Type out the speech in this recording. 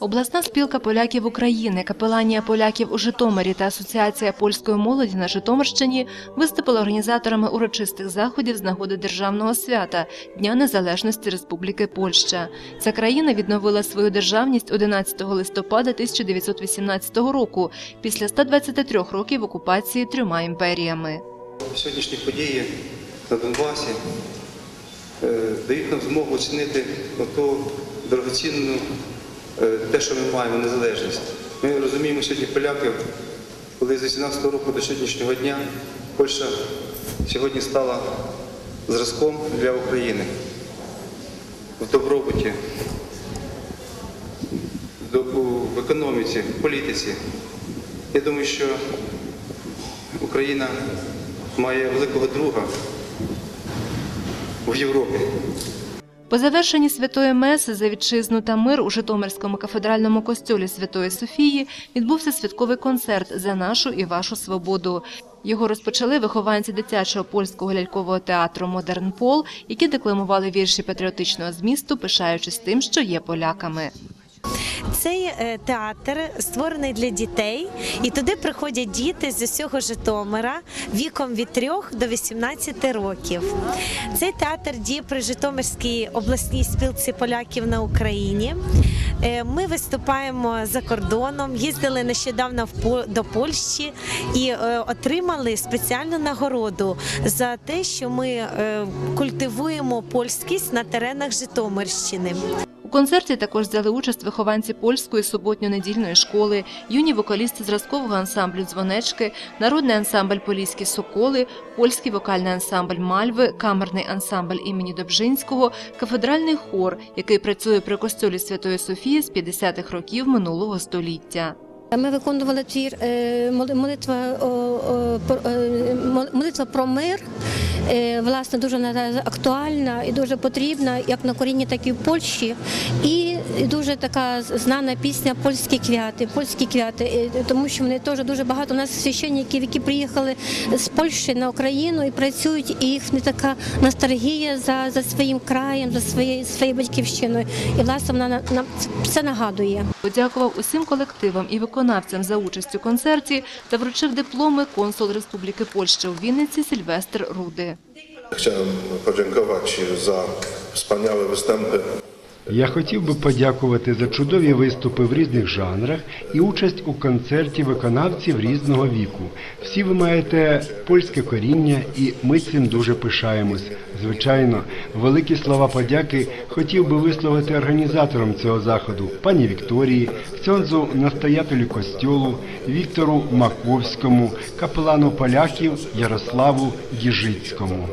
Обласна спілка поляків України, капеланія поляків у Житомирі та Асоціація польської молоді на Житомирщині виступили організаторами урочистих заходів з нагоди державного свята Дня Незалежності Республіки Польща. Ця країна відновила свою державність 11 листопада 1918 року після 123 років окупації трьома імперіями. Сьогоднішні події на Донбасі е, дають нам змогу оцінити оту дорогоцінну те, що ми маємо, незалежність. Ми розуміємо сьогодні поляків, коли з 18 року до сьогоднішнього дня Польща сьогодні стала зразком для України в добробуті, в економіці, в політиці. Я думаю, що Україна має великого друга в Європі. По завершенні святої меси за вітчизну та мир у Житомирському кафедральному костьолі Святої Софії відбувся святковий концерт за нашу і вашу свободу. Його розпочали вихованці дитячого польського лялькового театру Модерн Пол, які декламували вірші патріотичного змісту, пишаючись тим, що є поляками. Цей е, театр створений для дітей, і туди приходять діти з усього Житомира віком від 3 до 18 років. Цей театр діє при Житомирській обласній спілці поляків на Україні. Е, Ми виступаємо за кордоном, їздили нещодавно до Польщі і е, отримали спеціальну нагороду за те, що ми культивуємо польськість на теренах Житомирщини. У концерті також взяли участь вихованці польської суботньо-недільної школи, юні вокалісти зразкового ансамблю Дзвонечки, народний ансамбль Поліські Соколи, польський вокальний ансамбль Мальви, камерний ансамбль імені Добжинського, кафедральний хор, який працює при костьолі Святої Софії з 50-х років минулого століття. Ми виконували твір е, е, мол- молитва про мир. Е, Власне, дуже актуальна і дуже потрібна як на Корінні, так і в Польщі. І дуже така знана пісня Польські квяти. Польські квяти, тому що вони теж дуже багато у нас священників, які приїхали з Польщі на Україну і працюють, і їх не така ностальгія за, за своїм краєм, за своєю своєю батьківщиною. І власне вона нам нам це нагадує. Подякував усім колективам і виконавцям за участь у концерті та вручив дипломи консул Республіки Польща у Вінниці Сильвестр Руди. Chciałem podziękować za wspaniałe występy. Я хотів би подякувати за чудові виступи в різних жанрах і участь у концерті виконавців різного віку. Всі ви маєте польське коріння, і ми цим дуже пишаємось. Звичайно, великі слова подяки хотів би висловити організаторам цього заходу, пані Вікторії, ксьонзу настоятелю костьолу, Віктору Маковському, капелану поляків Ярославу Гіжицькому.